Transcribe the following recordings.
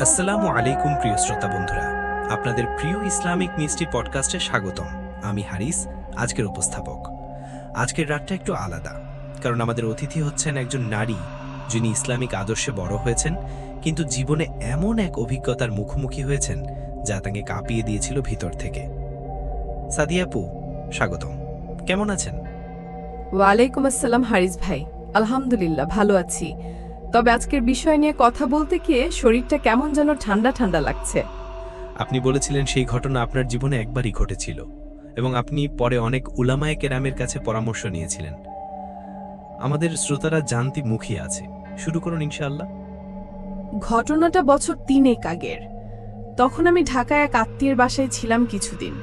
আসসালামু আলাইকুম প্রিয় শ্রোতা বন্ধুরা। আপনাদের প্রিয় ইসলামিক মিষ্টি পডকাস্টে স্বাগতম। আমি হারিস, আজকের উপস্থাপক। আজকের রাতটা একটু আলাদা, কারণ আমাদের অতিথি হচ্ছেন একজন নারী, যিনি ইসলামিক আদর্শে বড় হয়েছেন, কিন্তু জীবনে এমন এক অভিজ্ঞতার মুখোমুখি হয়েছেন, যা তাকে কাঁপিয়ে দিয়েছিল ভিতর থেকে। সাদিয়াপু স্বাগতম। কেমন আছেন? ওয়ালাইকুম আসসালাম হারিস ভাই। আলহামদুলিল্লাহ, ভালো আছি। তবে আজকের বিষয় নিয়ে কথা বলতে গিয়ে শরীরটা কেমন যেন ঠান্ডা ঠান্ডা লাগছে। আপনি বলেছিলেন সেই ঘটনা আপনার জীবনে একবারই ঘটেছিল এবং আপনি পরে অনেক উলামায়ে কেরামের কাছে পরামর্শ নিয়েছিলেন। আমাদের শ্রোতারা জানতি মুখী আছে। শুরু করুন ইনশাআল্লাহ। ঘটনাটা বছর তিনেক আগের। তখন আমি ঢাকায় এক আত্মীয়ের বাসায় ছিলাম কিছুদিন।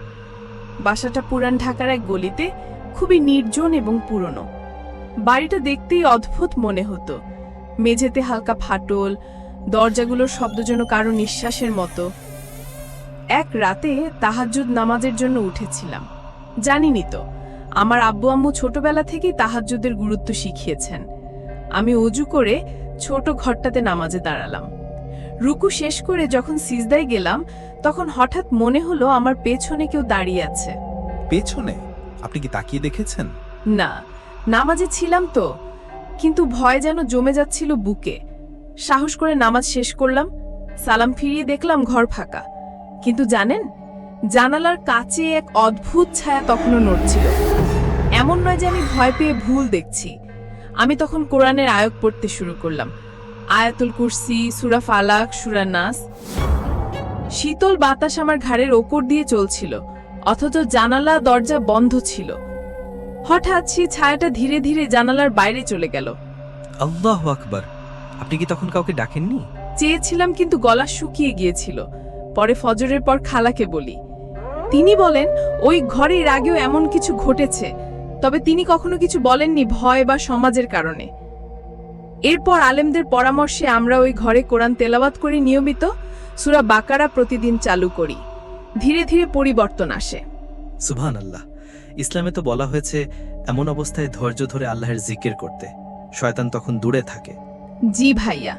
বাসাটা পুরান ঢাকার এক গলিতে খুবই নির্জন এবং পুরনো। বাড়িটা দেখতেই অদ্ভুত মনে হতো। মেঝেতে হালকা ফাটল দরজাগুলোর শব্দ যেন কারও নিঃশ্বাসের মতো। এক রাতে তাহাজ্জুদ নামাজের জন্য উঠেছিলাম। জানিনি তো আমার আব্বু আম্মু ছোটবেলা থেকেই তাহাজ্জুদের গুরুত্ব শিখিয়েছেন। আমি অজু করে ছোট ঘরটাতে নামাজে দাঁড়ালাম। রুকু শেষ করে যখন সিজদায় গেলাম তখন হঠাৎ মনে হলো আমার পেছনে কেউ দাঁড়িয়ে আছে। পেছনে? আপনি কি তাকিয়ে দেখেছেন? না নামাজে ছিলাম তো। কিন্তু ভয় যেন জমে যাচ্ছিল বুকে। সাহস করে নামাজ শেষ করলাম, সালাম ফিরিয়ে দেখলাম ঘর ফাঁকা। কিন্তু জানেন, জানালার কাছে এক অদ্ভুত ছায়া তখনও নড়ছিল। এমন নয় যে আমি ভয় পেয়ে ভুল দেখছি। আমি তখন কোরআনের আয়ত পড়তে শুরু করলাম। আয়াতুল কুরসি, সুরা ফালাক, সুরা নাস। শীতল বাতাস আমার ঘাড়ের ওপর দিয়ে চলছিল, অথচ জানালা, দরজা বন্ধ ছিল। হঠাৎ সেই ছায়াটা ধীরে ধীরে জানালার বাইরে চলে গেল। আল্লাহ আকবার। আপনি কি তখন কাউকে ডাকেননি? চেয়েছিলাম কিন্তু গলা শুকিয়ে গিয়েছিল। পরে ফজরের পর খালাকে বলি। তিনি বলেন ওই ঘরে এর আগেও এমন কিছু ঘটেছে। তবে তিনি কখনো কিছু বলেননি ভয় বা সমাজের কারণে। এরপর আলেমদের পরামর্শে আমরা ওই ঘরে কোরআন তেলাওয়াত করি নিয়মিত। সুরা বাকারা প্রতিদিন চালু করি। ধীরে ধীরে পরিবর্তন আসে। সুবহান আল্লাহ ইসলামে তো বলা হয়েছে এমন অবস্থায় ধৈর্য ধরে আল্লাহর জিকির করতে। শয়তান তখন দূরে থাকে। জি ভাইয়া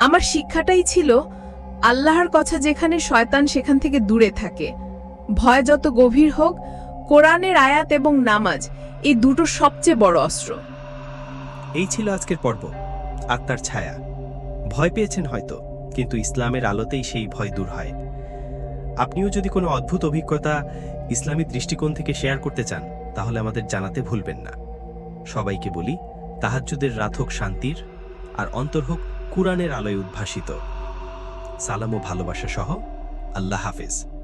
আমার শিক্ষাটাই ছিল আল্লাহর কথা যেখানে শয়তান সেখান থেকে দূরে থাকে। ভয় যত গভীর হোক কোরআনের আয়াত এবং নামাজ এই দুটো সবচেয়ে বড় অস্ত্র। এই ছিল আজকের পর্ব। আত্মার ছায়া। ভয় পেয়েছেন হয়তো কিন্তু ইসলামের আলোতেই সেই ভয় দূর হয়। আপনিও যদি কোনো অদ্ভুত অভিজ্ঞতা ইসলামী দৃষ্টিকোণ থেকে শেয়ার করতে চান, তাহলে আমাদের জানাতে ভুলবেন না। সবাইকে বলি, তাহাজ্জুদের রাত হোক শান্তির, আর অন্তর হোক কুরআনের আলোয় উদ্ভাসিত। সালাম ও ভালোবাসা সহ আল্লাহ হাফেজ।